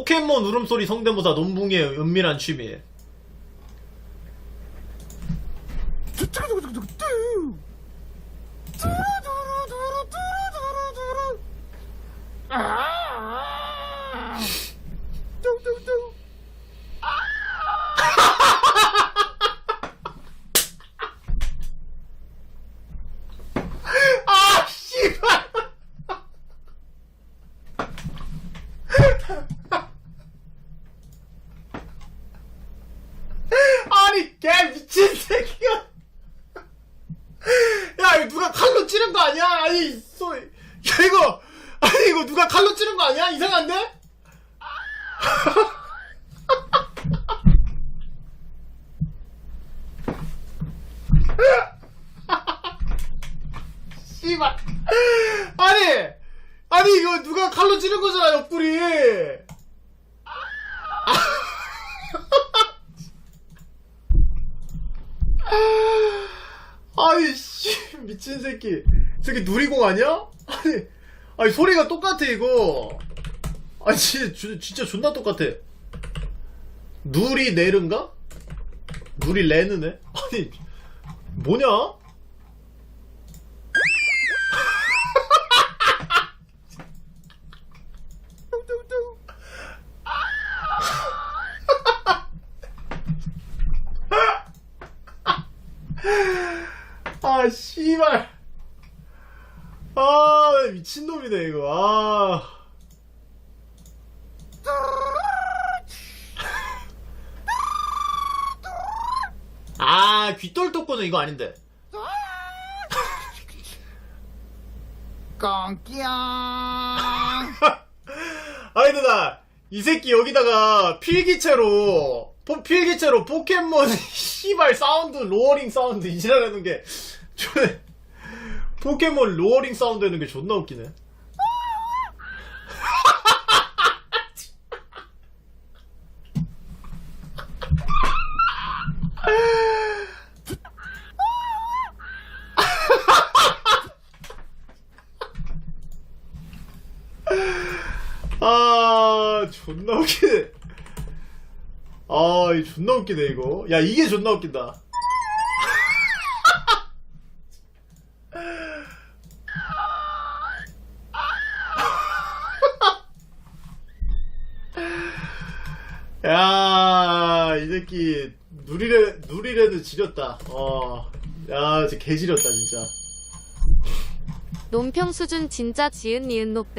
포켓몬 울음소리 성대모사 논붕의 은밀한 취미. 아, 씨발! 아니, 개 미친 새끼가. 야, 이거 누가 칼로 찌른 거 아니야? 아니, 소리. 야, 이거, 아니, 이거 누가 칼로 찌른 거 아니야? 이상한데? 씨발. 아니, 아니, 이거 누가 칼로 찌른 거잖아, 옆구리. 아이, 씨, 미친 새끼. 저기 누리공 아니야? 아니, 아니, 소리가 똑같아, 이거. 아니, 진짜, 주- 진짜 존나 똑같아. 누리 내른가? 누리 레느네? 아니, 뭐냐? 아, 씨발. 아, 미친놈이네, 이거. 아. 아, 귀떨떴거든, 이거 아닌데. 꽁끼야 아니, 누나, 이 새끼 여기다가 필기체로, 포- 필기체로 포켓몬, 씨발 사운드, 로어링 사운드 이지랄하는 게, 존 포켓몬 로어링 사운드 하는 게 존나 웃기네. 아, 존나 웃기네. 아, 이 존나 웃기네, 이거. 야, 이게 존나 웃긴다. 야, 이 새끼, 누리레, 누리레는 지렸다. 어. 야, 진짜 개 지렸다, 진짜. 논평 수준 진짜 지은 니은 노빼